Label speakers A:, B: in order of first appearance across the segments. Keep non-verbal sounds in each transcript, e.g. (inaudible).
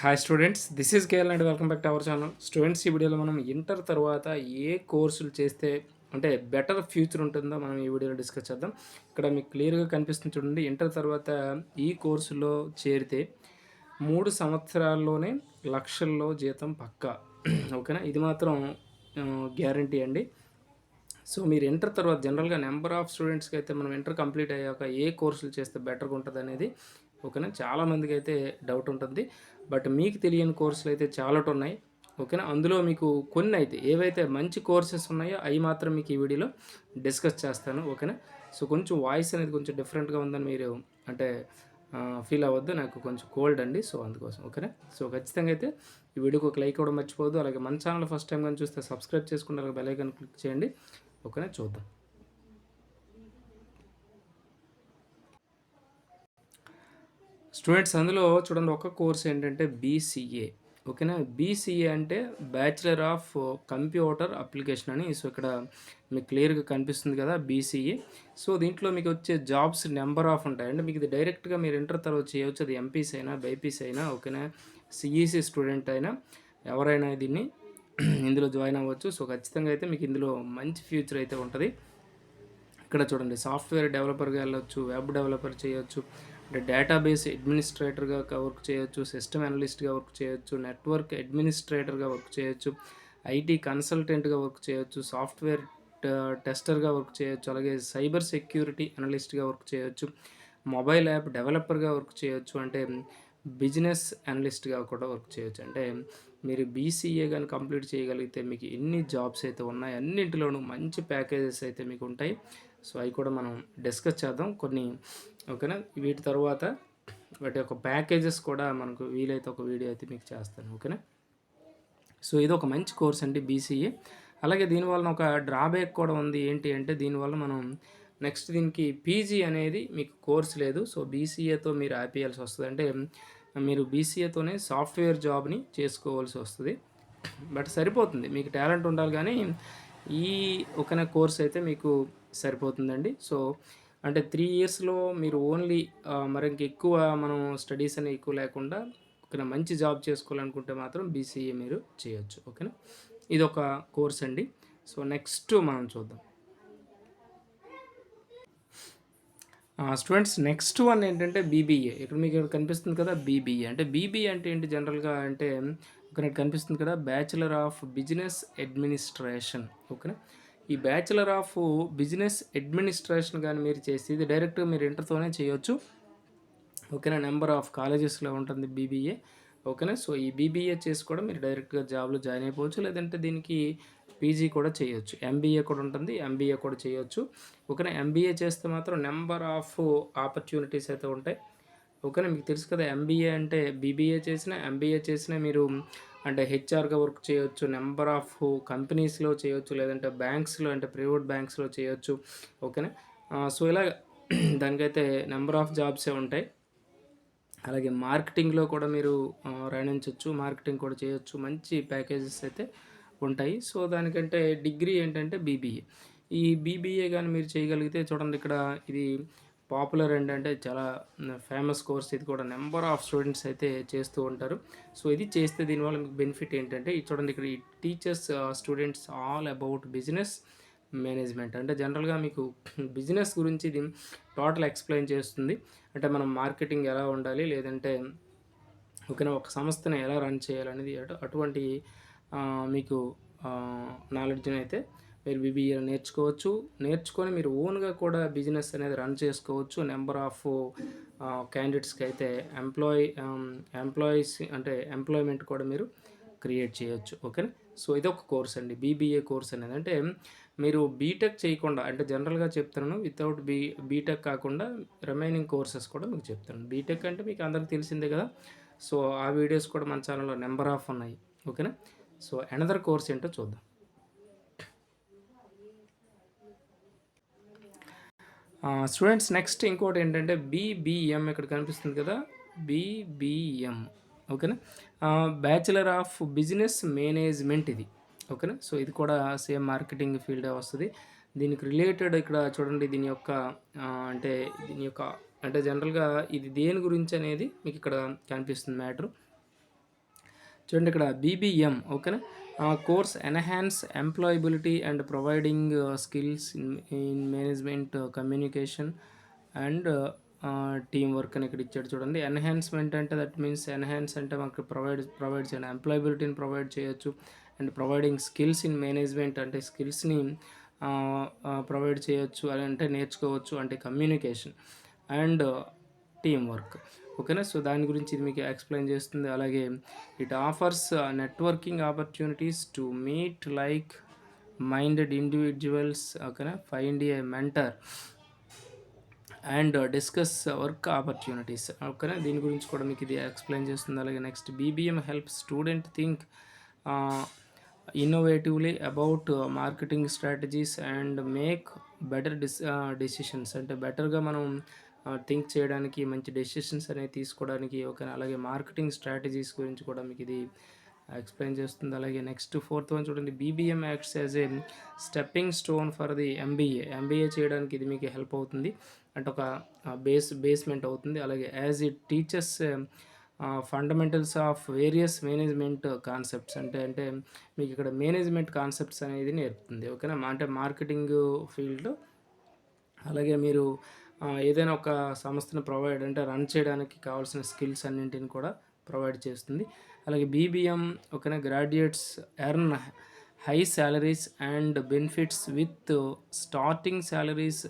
A: Hi students this is KL and welcome back to our channel students ఈ వీడియోలో మనం inter తర్వాత ఏ కోర్సులు చేస్తే అంటే బెటర్ ఫ్యూచర్ ఉంటుందో మనం ఈ వీడియోలో డిస్కస్ చేద్దాం. ఇక్కడ మీకు క్లియర్గా కనిపిస్తుంది చూడండి. ఇంటర్ తర్వాత ఈ కోర్సులో చేరితే మూడు సంవత్సరాల్లోనే లక్షల్లో జీతం పక్కా. ఓకేనా ఇది మాత్రం గ్యారంటీ అండి. సో మీరు ఇంటర్ తర్వాత జనరల్గా నెంబర్ ఆఫ్ స్టూడెంట్స్కి అయితే మనం ఇంటర్ కంప్లీట్ అయ్యాక ఏ కోర్సులు చేస్తే బెటర్గా ఉంటుంది అనేది ఓకేనా చాలామందికి అయితే డౌట్ ఉంటుంది. బట్ మీకు తెలియని కోర్సులు అయితే చాలా ఉన్నాయి. ఓకేనా? అందులో మీకు కొన్ని అయితే ఏవైతే మంచి కోర్సెస్ ఉన్నాయో అవి మాత్రం మీకు ఈ వీడియోలో డిస్కస్ చేస్తాను. ఓకేనా? సో కొంచెం వాయిస్ అనేది కొంచెం డిఫరెంట్గా ఉందని మీరు అంటే ఫీల్ అవ్వద్దు. నాకు కొంచెం కోల్డ్ అండి. సో అందుకోసం. ఓకేనా? సో ఖచ్చితంగా అయితే ఈ వీడియోకి ఒక లైక్ ఇవ్వడం మర్చిపోవద్దు. అలాగే మన ఛానల్ ఫస్ట్ టైం కానీ చూస్తే సబ్స్క్రైబ్ చేసుకుని అలాగే బెల్ ఐకాన్ క్లిక్ చేయండి. ఓకేనా? చూద్దాం. స్టూడెంట్స్ అందులో చూడండి ఒక కోర్స్ ఏంటంటే బీసీఏ ఓకేనా? బీసీఏ అంటే బ్యాచిలర్ ఆఫ్ కంప్యూటర్ అప్లికేషన్ అని. సో ఇక్కడ మీకు క్లియర్గా కనిపిస్తుంది కదా బీసీఏ. సో దీంట్లో మీకు వచ్చే జాబ్స్ నెంబర్ ఆఫ్ ఉంటాయి అంటే మీకు ఇది డైరెక్ట్గా మీరు ఇంటర్ తర్వాత చేయవచ్చు అది ఎంపీస్ అయినా బైపీస్ అయినా ఓకేనా? సిఈసీ స్టూడెంట్ అయినా ఎవరైనా దీన్ని ఇందులో జాయిన్ అవ్వచ్చు. సో ఖచ్చితంగా అయితే మీకు ఇందులో మంచి ఫ్యూచర్ అయితే ఉంటుంది. ఇక్కడ చూడండి సాఫ్ట్వేర్ డెవలపర్గా వెళ్ళొచ్చు వెబ్ డెవలపర్ చేయొచ్చు. అంటే డేటాబేస్ అడ్మినిస్ట్రేటర్గా వర్క్ చేయొచ్చు సిస్టమ్ అనలిస్ట్గా వర్క్ చేయొచ్చు నెట్వర్క్ అడ్మినిస్ట్రేటర్గా వర్క్ చేయొచ్చు ఐటీ కన్సల్టెంట్గా వర్క్ చేయొచ్చు సాఫ్ట్వేర్ టెస్టర్గా వర్క్ చేయొచ్చు అలాగే సైబర్ సెక్యూరిటీ అనలిస్ట్గా వర్క్ చేయొచ్చు మొబైల్ యాప్ డెవలపర్గా వర్క్ చేయొచ్చు అంటే బిజినెస్ అనలిస్ట్గా కూడా వర్క్ చేయొచ్చు. అంటే మీరు బీసీఏ కానీ కంప్లీట్ చేయగలిగితే మీకు ఎన్ని జాబ్స్ అయితే ఉన్నాయి అన్నింటిలోనూ మంచి ప్యాకేజెస్ అయితే మీకు ఉంటాయి. సో అవి కూడా మనం డిస్కస్ చేద్దాం. కొన్ని ఓకేనా? వీటి తర్వాత వాటి యొక్క ప్యాకేజెస్ కూడా మనకు వీలైతే ఒక వీడియో అయితే మీకు చేస్తాను ఓకేనా? సో ఇది ఒక మంచి కోర్స్ అండి బీసీఏ అలాగే దీనివల్ల ఒక డ్రాబ్యాక్ కూడా ఉంది. ఏంటి అంటే దీనివల్ల మనం నెక్స్ట్ దీనికి పీజీ అనేది మీకు కోర్స్ లేదు. సో బీసీఏతో మీరు ఆపేయాల్సి వస్తుంది. అంటే మీరు బీసీఏతోనే సాఫ్ట్వేర్ జాబ్ని చేసుకోవాల్సి వస్తుంది. బట్ సరిపోతుంది మీకు టాలెంట్ ఉండాలి కానీ ఈ ఒక కోర్స్ అయితే మీకు సరిపోతుందండి. సో అంటే త్రీ ఇయర్స్లో మీరు ఓన్లీ మరి ఇంకెక్కువ మనం స్టడీస్ అనేవి ఎక్కువ లేకుండా ఒక మంచి జాబ్ చేసుకోవాలనుకుంటే మాత్రం బీసీఏ మీరు చేయొచ్చు ఓకేనా? ఇది ఒక కోర్స్ అండి. సో నెక్స్ట్ మనం చూద్దాం. స్టూడెంట్స్ నెక్స్ట్ వన్ ఏంటంటే బీబీఏ. ఇక్కడ మీకు ఇక్కడ కనిపిస్తుంది కదా? బీబీఏ. అంటే బీబీఏ అంటే ఏంటి జనరల్గా అంటే ఇక్కడ కనిపిస్తుంది కదా? బ్యాచిలర్ ఆఫ్ బిజినెస్ అడ్మినిస్ట్రేషన్ ఓకేనా? ఈ బ్యాచిలర్ ఆఫ్ బిజినెస్ అడ్మినిస్ట్రేషన్ కానీ మీరు చేసి ఇది డైరెక్ట్గా మీరు ఇంటర్తోనే చేయొచ్చు. ఓకేనా? నెంబర్ ఆఫ్ కాలేజెస్లో ఉంటుంది బీబీఏ. ఓకేనా? సో ఈ బీబీఏ చేసి కూడా మీరు డైరెక్ట్గా జాబ్లో జాయిన్ అయిపోవచ్చు. లేదంటే దీనికి పీజీ కూడా చేయొచ్చు. ఎంబీఏ కూడా ఉంటుంది. ఎంబీఏ కూడా చేయొచ్చు. ఓకేనా? ఎంబీఏ చేస్తే మాత్రం నెంబర్ ఆఫ్ ఆపర్చునిటీస్ అయితే ఉంటాయి. ఓకేనా? మీకు తెలుసు కదా ఎంబీఏ అంటే బీబీఏ చేసిన ఎంబీఏ చేసిన మీరు అంటే హెచ్ఆర్గా వర్క్ చేయొచ్చు. నెంబర్ ఆఫ్ కంపెనీస్లో చేయొచ్చు. లేదంటే బ్యాంక్స్లో అంటే ప్రైవేట్ బ్యాంక్స్లో చేయొచ్చు. ఓకేనా? సో ఇలా దానికైతే నెంబర్ ఆఫ్ జాబ్సే ఉంటాయి. అలాగే మార్కెటింగ్లో కూడా మీరు రాణించవచ్చు మార్కెటింగ్ కూడా చేయొచ్చు మంచి ప్యాకేజెస్ అయితే ఉంటాయి. సో దానికంటే డిగ్రీ ఏంటంటే బీబీఏ. ఈ బీబీఏ కానీ మీరు చేయగలిగితే చూడండి ఇక్కడ ఇది పాపులర్ ఏంటంటే చాలా ఫేమస్ కోర్స్. ఇది కూడా నెంబర్ ఆఫ్ స్టూడెంట్స్ అయితే చేస్తూ ఉంటారు. సో ఇది చేస్తే దీనివల్ల మీకు బెనిఫిట్ ఏంటంటే చూడండి ఇక్కడ ఈ teachers students all about business. Management. అంటే జనరల్గా మీకు బిజినెస్ గురించి ఇది టోటల్ ఎక్స్ప్లెయిన్ చేస్తుంది. అంటే మనం మార్కెటింగ్ ఎలా ఉండాలి లేదంటే ఓకేనా ఒక సంస్థని ఎలా రన్ చేయాలనేది అటువంటి మీకు నాలెడ్జ్ని అయితే మీరు బీబీఏ నేర్చుకోవచ్చు. నేర్చుకొని మీరు ఓన్గా కూడా బిజినెస్ అనేది రన్ చేసుకోవచ్చు. నెంబర్ ఆఫ్ క్యాండిడేట్స్కి అయితే ఎంప్లాయీ ఎంప్లాయీస్ అంటే ఎంప్లాయ్మెంట్ కూడా మీరు క్రియేట్ చేయొచ్చు. ఓకేనా? సో ఇది ఒక కోర్స్ అండి. బీబీఏ కోర్స్ అనేది. అంటే మీరు బీటెక్ చేయకుండా అంటే జనరల్గా చెప్తున్నాను వితౌట్ బీ బీటెక్ కాకుండా రిమైనింగ్ కోర్సెస్ కూడా మీకు చెప్తాను బీటెక్ అంటే మీకు అందరికీ తెలిసిందే కదా. సో ఆ వీడియోస్ కూడా మన ఛానల్లో నెంబర్ ఆఫ్ ఉన్నాయి. ఓకేనా? సో అనదర్ కోర్స్ ఏంటో చూద్దాం. స్టూడెంట్స్ నెక్స్ట్ ఇంకోటి ఏంటంటే బీబీఎం ఇక్కడ కనిపిస్తుంది కదా. బీబీఎం. ఓకేనా? బ్యాచిలర్ ఆఫ్ బిజినెస్ మేనేజ్మెంట్ ఇది. ఓకేనా? సో ఇది కూడా సేమ్ మార్కెటింగ్ ఫీల్డ్ వస్తుంది. దీనికి రిలేటెడ్ ఇక్కడ చూడండి దీని యొక్క అంటే దీని యొక్క అంటే జనరల్గా ఇది దేని గురించి అనేది మీకు ఇక్కడ కనిపిస్తుంది మ్యాటర్. చూడండి ఇక్కడ బీబీఎం ఓకేనా? Course enhance employability and providing skills in in management communication and team work అని ఇక్కడ ఇచ్చాడు చూడండి. ఎన్హాన్స్మెంట్ అంటే దట్ మీన్స్ ఎన్హాన్స్ అంటే మనకు ప్రొవైడ్ ప్రొవైడ్ చేయండి. ఎంప్లాయబిలిటీని ప్రొవైడ్ చేయొచ్చు. And providing skills in management అంటే స్కిల్స్ని ప్రొవైడ్ చేయొచ్చు. అని అంటే నేర్చుకోవచ్చు అంటే కమ్యూనికేషన్ అండ్ టీమ్ వర్క్ ఓకేనా సో దాని గురించి ఇది మీకు ఎక్స్ప్లెయిన్ చేస్తుంది. అలాగే it offers networking opportunities to meet like minded individuals ఓకేనా find a mentor and discuss work opportunities. ఓకేనా? దీని గురించి కూడా మీకు ఇది ఎక్స్ప్లెయిన్ చేస్తుంది. అలాగే next BBM help student think innovatively about marketing strategies and make better dis decisions అంటే బెటర్గా మనం థింక్ చేయడానికి మంచి డెసిషన్స్ అనేవి తీసుకోవడానికి ఒక అలాగే మార్కెటింగ్ స్ట్రాటజీస్ గురించి కూడా మీకు ఇది ఎక్స్ప్లెయిన్ చేస్తుంది. అలాగే నెక్స్ట్ ఫోర్త్ వన్ చూడండి. BBM acts as a stepping stone for the MBA MBA చేయడానికి ఇది మీకు హెల్ప్ అవుతుంది. అంటే ఒక బేస్ బేస్మెంట్ అవుతుంది. అలాగే as it teachers fundamentals of various management concepts అంటే అంటే మీకు ఇక్కడ మేనేజ్మెంట్ కాన్సెప్ట్స్ అనేది నేర్పుతుంది. ఓకేనా అంటే మార్కెటింగ్ ఫీల్డ్ అలాగే మీరు ఏదైనా ఒక సంస్థను ప్రొవైడ్ అంటే రన్ చేయడానికి కావాల్సిన స్కిల్స్ అన్నింటిని కూడా ప్రొవైడ్ చేస్తుంది. అలాగే బీబీఎం ఓకేనా graduates earn high salaries and benefits with starting salaries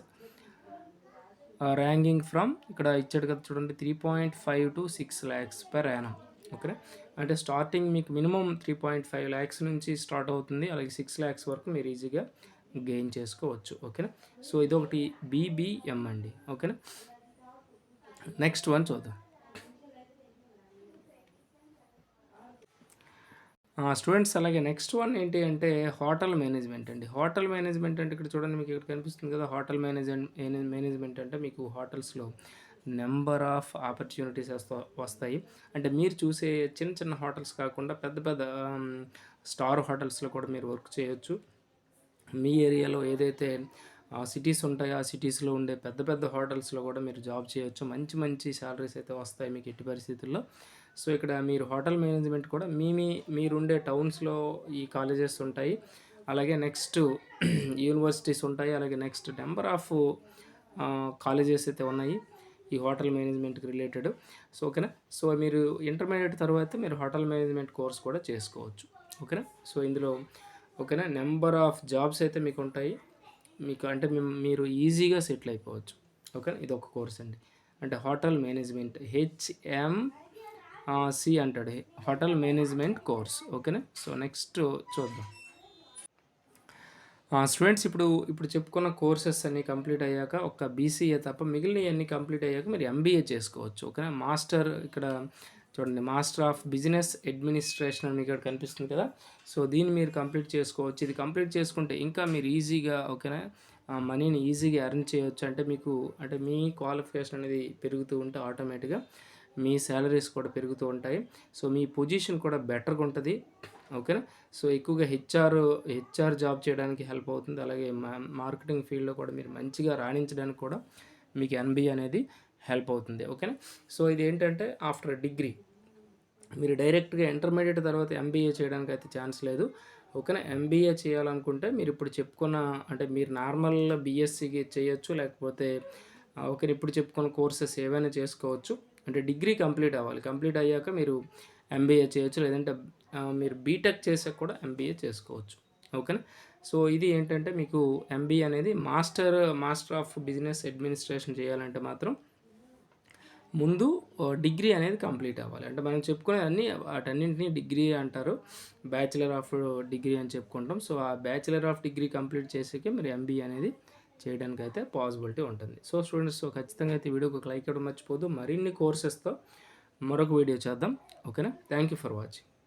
A: ranking from ఇక్కడ ఇచ్చాడు కదా చూడండి three point five to six lakhs per annum. Okay అంటే స్టార్టింగ్ మీకు minimum three point five lakhs నుంచి స్టార్ట్ అవుతుంది అలాగే సిక్స్ ల్యాక్స్ వరకు మీరు ఈజీగా గెయిన్ చేసుకోవచ్చు. ఓకేనా? సో ఇది ఒకటి బీబీఎం అండి. ఓకేనా? నెక్స్ట్ వన్ చూద్దాం. స్టూడెంట్స్ అలాగే నెక్స్ట్ వన్ ఏంటి అంటే హోటల్ మేనేజ్మెంట్ అండి. హోటల్ మేనేజ్మెంట్ అంటే ఇక్కడ చూడండి మీకు ఇక్కడ కనిపిస్తుంది కదా హోటల్ మేనేజ్మెంట్ మేనేజ్మెంట్ అంటే మీకు హోటల్స్లో నెంబర్ ఆఫ్ ఆపర్చునిటీస్ వస్తాయి. అంటే మీరు చూసే చిన్న చిన్న హోటల్స్ కాకుండా పెద్ద పెద్ద స్టార్ హోటల్స్లో కూడా మీరు వర్క్ చేయొచ్చు. మీ ఏరియాలో ఏదైతే సిటీస్ ఉంటాయి ఆ సిటీస్లో ఉండే పెద్ద పెద్ద హోటల్స్లో కూడా మీరు జాబ్ చేయొచ్చు. మంచి మంచి శాలరీస్ అయితే వస్తాయి మీకు ఎట్టి పరిస్థితుల్లో. సో ఇక్కడ మీరు హోటల్ మేనేజ్మెంట్ కూడా మీ మీ మీరుండే టౌన్స్లో ఈ కాలేజెస్ ఉంటాయి. అలాగే నెక్స్ట్ (clears throat) యూనివర్సిటీస్ ఉంటాయి. అలాగే నెక్స్ట్ నెంబర్ ఆఫ్ కాలేజెస్ అయితే ఉన్నాయి ఈ హోటల్ మేనేజ్మెంట్కి రిలేటెడ్. సో ఓకేనా? సో మీరు ఇంటర్మీడియట్ తర్వాత మీరు హోటల్ మేనేజ్మెంట్ కోర్స్ కూడా చేసుకోవచ్చు. ఓకేనా? సో ఇందులో ఓకేనా? నెంబర్ ఆఫ్ జాబ్స్ అయితే మీకు ఉంటాయి. మీకు అంటే మీరు ఈజీగా సెటిల్ అయిపోవచ్చు. ఓకే? ఇది ఒక కోర్స్ అండి. అంటే హోటల్ మేనేజ్మెంట్ హెచ్ఎం సి అంటాడు. Hotel management course. ఓకేనా? సో నెక్స్ట్ చూద్దాం. స్టూడెంట్స్ ఇప్పుడు ఇప్పుడు చెప్పుకున్న కోర్సెస్ అన్నీ కంప్లీట్ అయ్యాక ఒక బీసీఏ తప్ప మిగిలినవన్నీ కంప్లీట్ అయ్యాక మీరు ఎంబీఏ చేసుకోవచ్చు. ఓకేనా? మాస్టర్ ఇక్కడ చూడండి మాస్టర్ ఆఫ్ బిజినెస్ అడ్మినిస్ట్రేషన్ అని ఇక్కడ కనిపిస్తుంది కదా. సో దీన్ని మీరు కంప్లీట్ చేసుకోవచ్చు. ఇది కంప్లీట్ చేసుకుంటే ఇంకా మీరు ఈజీగా ఓకేనా మనీని ఈజీగా ఎర్న్ చేయొచ్చు. అంటే మీకు అంటే మీ క్వాలిఫికేషన్ అనేది పెరుగుతూ ఉంటే ఆటోమేటిక్గా మీ శాలరీస్ కూడా పెరుగుతూ ఉంటాయి. సో మీ పొజిషన్ కూడా బెటర్గా ఉంటుంది. ఓకేనా సో ఎక్కువగా హెచ్ఆర్ హెచ్ఆర్ జాబ్ చేయడానికి హెల్ప్ అవుతుంది. అలాగే మార్కెటింగ్ ఫీల్డ్లో కూడా మీరు మంచిగా రాణించడానికి కూడా మీకు ఎన్బి అనేది హెల్ప్ అవుతుంది. ఓకేనా సో ఇది ఏంటంటే ఆఫ్టర్ డిగ్రీ మీరు డైరెక్ట్గా ఇంటర్మీడియట్ తర్వాత ఎంబీఏ చేయడానికి అయితే ఛాన్స్ లేదు. ఓకేనా? ఎంబీఏ చేయాలనుకుంటే మీరు ఇప్పుడు చెప్పుకున్న అంటే మీరు నార్మల్ బీఎస్సీకి చేయొచ్చు లేకపోతే ఓకే ఇప్పుడు చెప్పుకున్న కోర్సెస్ ఏవైనా చేసుకోవచ్చు. అంటే డిగ్రీ కంప్లీట్ అవ్వాలి. కంప్లీట్ అయ్యాక మీరు ఎంబీఏ చేయొచ్చు లేదంటే మీరు బీటెక్ చేసాక కూడా ఎంబీఏ చేసుకోవచ్చు. ఓకేనా? సో ఇది ఏంటంటే మీకు ఎంబీఏ అనేది master master of business administration చేయాలంటే మాత్రం ముందు డిగ్రీ అనేది కంప్లీట్ అవ్వాలి. అంటే మనం చెప్పుకునే అన్ని వాటన్నింటినీ డిగ్రీ అంటారు. బ్యాచిలర్ ఆఫ్ డిగ్రీ అని చెప్పుకుంటాం. సో ఆ బ్యాచిలర్ ఆఫ్ డిగ్రీ కంప్లీట్ చేసాకే మీరు ఎంబీఏ అనేది చేయడానికి అయితే పాసిబిలిటీ ఉంటుంది. సో స్టూడెంట్స్ ఖచ్చితంగా అయితే వీడియోకి లైక్ ఇవ్వడం మర్చిపోదు మరిన్ని కోర్సెస్తో మరొక వీడియో చేద్దాం. ఓకేనా? Thank you for watching.